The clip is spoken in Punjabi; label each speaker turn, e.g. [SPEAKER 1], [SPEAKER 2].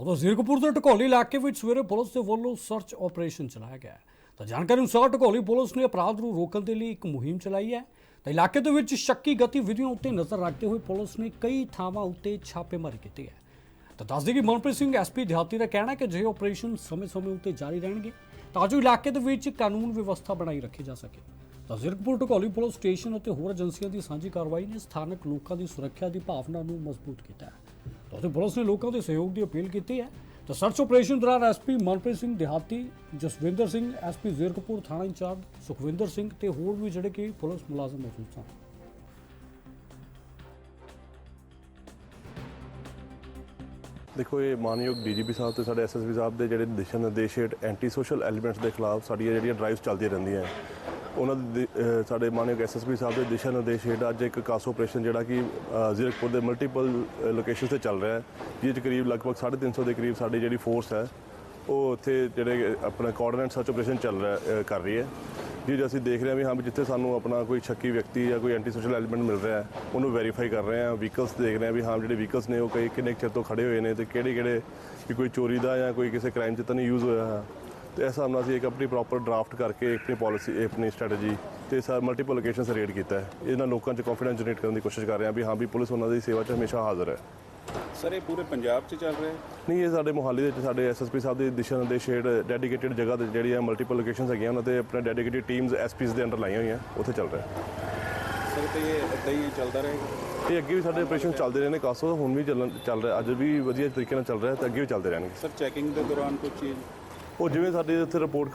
[SPEAKER 1] ਉਦੋਂ ਜ਼ੀਰਕਪੁਰ ਦੇ ਢਕੋਲੀ ਇਲਾਕੇ ਵਿੱਚ ਸਵੇਰੇ ਪੁਲਿਸ ਦੇ ਵੱਲੋਂ ਸਰਚ ਆਪਰੇਸ਼ਨ ਚਲਾਇਆ ਗਿਆ ਤਾਂ ਜਾਣਕਾਰੀ ਅਨੁਸਾਰ ਢਕੋਲੀ ਪੁਲਿਸ ਨੇ ਅਪਰਾਧ ਨੂੰ ਰੋਕਣ ਦੇ ਲਈ ਇੱਕ ਮੁਹਿੰਮ ਚਲਾਈ ਹੈ। ਤਾਂ ਇਲਾਕੇ ਦੇ ਵਿੱਚ ਸ਼ੱਕੀ ਗਤੀਵਿਧੀਆਂ ਉੱਤੇ ਨਜ਼ਰ ਰੱਖਦੇ ਹੋਏ ਪੁਲਿਸ ਨੇ ਕਈ ਥਾਵਾਂ ਉੱਤੇ ਛਾਪੇਮਾਰੀ ਕੀਤੀ ਹੈ। ਤਾਂ ਦੱਸਦੇ ਕਿ ਮਨਪ੍ਰੀਤ ਸਿੰਘ ਐਸਪੀ ਦਿਹਾਤੀ ਦਾ ਕਹਿਣਾ ਹੈ ਕਿ ਜੇ ਆਪਰੇਸ਼ਨ ਸਮੇਂ-ਸਮੇਂ ਉੱਤੇ ਜਾਰੀ ਰਹਿਣਗੇ, ਤਾਂ ਜੋ ਇਲਾਕੇ ਦੇ ਵਿੱਚ ਕਾਨੂੰਨ ਵਿਵਸਥਾ ਬਣਾਈ ਰੱਖੀ ਜਾ ਸਕੇ। ਤਾਂ ਜ਼ੀਰਕਪੁਰ ਢਕੋਲੀ ਪੁਲਿਸ ਸਟੇਸ਼ਨ ਅਤੇ ਹੋਰ ਏਜੰਸੀਆਂ ਦੀ ਸਾਂਝੀ ਕਾਰਵਾਈ ਨੇ ਸਥਾਨਕ ਲੋਕਾਂ ਦੀ ਸੁਰੱਖਿਆ ਦੀ ਭਾਵਨਾ ਨੂੰ ਮਜ਼ਬੂਤ ਕੀਤਾ ਹੈ। ਉੱਥੇ ਪੁਲਿਸ ਨੇ ਲੋਕਾਂ ਦੇ ਸਹਿਯੋਗ ਦੀ ਅਪੀਲ ਕੀਤੀ ਹੈ। ਤਾਂ ਸਰਚ ਆਪਰੇਸ਼ਨ ਦੌਰਾਨ ਐਸਪੀ ਮਨਪ੍ਰੀਤ ਸਿੰਘ ਦਿਹਾਤੀ, ਜਸਵਿੰਦਰ ਸਿੰਘ ਐਸਪੀ ਜ਼ੀਰਕਪੁਰ, ਥਾਣਾ ਇੰਚਾਰਜ ਸੁਖਵਿੰਦਰ ਸਿੰਘ ਤੇ ਹੋਰ ਵੀ ਜਿਹੜੇ ਕਿ ਪੁਲਿਸ ਮੁਲਾਜ਼ਮ ਮੌਜੂਦ ਸਨ।
[SPEAKER 2] ਦੇਖੋ, ਇਹ ਮਾਨਯੋਗ ਡੀਜੀਪੀ ਸਾਹਿਬ ਤੇ ਸਾਡੇ ਐਸਐਸਪੀ ਸਾਹਿਬ ਦੇ ਜਿਹੜੇ ਦਿਸ਼ਾ ਨਿਰਦੇਸ਼ ਹੇਠ ਐਂਟੀ ਸੋਸ਼ਲ ਐਲੀਮੈਂਟਸ ਦੇ ਖਿਲਾਫ ਸਾਡੀਆਂ ਜਿਹੜੀਆਂ ਡਰਾਈਵਸ ਚੱਲਦੀਆਂ ਰਹਿੰਦੀਆਂ ਉਹਨਾਂ ਦੇ ਦਿ- ਅਹ ਸਾਡੇ ਮਾਨਯੋਗ ਐਸਐਸਪੀ ਸਾਹਿਬ ਦੇ ਦਿਸ਼ਾ ਨਿਰਦੇਸ਼ ਹੇਠ ਅੱਜ ਇੱਕ ਕਾਸੋ ਆਪਰੇਸ਼ਨ ਜਿਹੜਾ ਕਿ ਜ਼ੀਰਕਪੁਰ ਦੇ ਮਲਟੀਪਲ ਲੋਕੇਸ਼ਨ ਤੇ ਚੱਲ ਰਿਹਾ ਹੈ ਜਿਹਦੇ 'ਚ ਕਰੀਬ ਲਗਭਗ 350 ਦੇ ਕਰੀਬ ਸਾਡੀ ਜਿਹੜੀ ਫੋਰਸ ਹੈ, ਉਹ ਉੱਥੇ ਜਿਹੜੇ ਆਪਣਾ ਕੋਆਰਡੀਨੇਟ ਸਰਚ ਆਪਰੇਸ਼ਨ ਚੱਲ ਰਿਹਾ ਕਰ ਰਹੀ ਹੈ। ਜੀ ਅਸੀਂ ਦੇਖ ਰਹੇ ਹਾਂ ਵੀ ਹਾਂ ਵੀ ਜਿੱਥੇ ਸਾਨੂੰ ਆਪਣਾ ਕੋਈ ਸ਼ੱਕੀ ਵਿਅਕਤੀ ਜਾਂ ਕੋਈ ਐਂਟੀ ਸੋਸ਼ਲ ਐਲੀਮੈਂਟ ਮਿਲ ਰਿਹਾ ਹੈ, ਉਹਨੂੰ ਵੈਰੀਫਾਈ ਕਰ ਰਹੇ ਹਾਂ। ਵਹੀਕਲਸ ਦੇਖ ਰਹੇ ਹਾਂ ਵੀ ਹਾਂ, ਜਿਹੜੇ ਵਹੀਕਲਸ ਨੇ ਉਹ ਕਈ ਕਿੰਨੇ ਕੁ ਚਿਰ ਤੋਂ ਖੜੇ ਹੋਏ ਨੇ ਤੇ ਕਿਹੜੇ ਕਿਹੜੇ ਕੋਈ ਚੋਰੀ ਦਾ ਜਾਂ ਕੋਈ ਕਿਸੇ ਕ੍ਰਾਈਮ 'ਚ ਤਾਂ ਨਹੀਂ ਯੂਜ਼ ਹੋਇਆ ਹੈ। ਤੇ ਇਸ ਹਿਸਾਬ ਨਾਲ ਅਸੀਂ ਇੱਕ ਆਪਣੀ ਪ੍ਰੋਪਰ ਡਰਾਫਟ ਕਰਕੇ ਆਪਣੀ ਪਾਲਿਸੀ ਆਪਣੀ ਸਟ੍ਰੈਟਜੀ ਤੇ ਸਰ ਮਲਟੀਪਲ ਲੋਕੇਸ਼ਨਸ ਰੇਡ ਕੀਤਾ ਹੈ। ਇਹਨਾਂ ਲੋਕਾਂ 'ਚ ਕੰਫੀਡੈਂਸ ਜਨਰੇਟ ਕਰਨ ਦੀ ਕੋਸ਼ਿਸ਼ ਕਰ ਰਹੇ ਹਾਂ ਵੀ ਹਾਂ ਵੀ ਪੁਲਿਸ ਉਹਨਾਂ ਦੀ ਸੇਵਾ 'ਚ ਹਮੇਸ਼ਾ ਹਾਜ਼ਰ ਹੈ।
[SPEAKER 3] ਸਰ ਇਹ ਪੂਰੇ ਪੰਜਾਬ 'ਚ ਚੱਲ ਰਿਹਾ ਹੈ?
[SPEAKER 2] ਨਹੀਂ ਇਹ ਸਾਡੇ ਮੁਹਾਲੀ ਦੇ ਵਿੱਚ ਸਾਡੇ ਐਸਐਸਪੀ ਸਾਹਿਬ ਦੇ ਦਿਸ਼ਾ ਨਿਰਦੇਸ਼ ਹੇਠ ਡੈਡੀਕੇਟਿਡ ਜਗ੍ਹਾ ਤੇ ਜਿਹੜੀਆਂ ਮਲਟੀਪਲ ਲੋਕੇਸ਼ਨਸ ਹੈਗੀਆਂ ਉਹਨਾਂ ਤੇ ਆਪਣੇ ਡੈਡੀਕੇਟਿਡ ਟੀਮਸ ਐਸਪੀਸ ਦੇ ਅੰਡਰ ਲਾਈਆਂ ਹੋਈਆਂ ਉੱਥੇ ਚੱਲ ਰਿਹਾ
[SPEAKER 3] ਸਰ ਤੇ ਇਹ ਏਦਾਂ ਹੀ ਚੱਲਦਾ ਰਹੇਗਾ?
[SPEAKER 2] ਇਹ ਅੱਗੇ ਵੀ ਸਾਡੇ ਆਪਰੇਸ਼ਨ ਚੱਲਦੇ ਰਹੇ ਨੇ ਕਾਸੋ ਹੁਣ ਵੀ ਚੱਲ ਰਿਹਾ ਅੱਜ ਵੀ ਵਧੀਆ ਤਰੀਕੇ ਨਾਲ ਚੱਲ ਰਿਹਾ ਤੇ ਅੱਗੇ ਵੀ ਚੱਲਦੇ ਰਹਿਣਗੇ।
[SPEAKER 3] ਸਰ ਚੈਕਿੰਗ ਦੇ ਦੌਰਾਨ ਕੋਈ ਚੀਜ਼
[SPEAKER 2] ਉਹ ਜਿਵੇਂ ਸਾਡੇ ਇੱਥੇ ਰਿਪੋਰਟ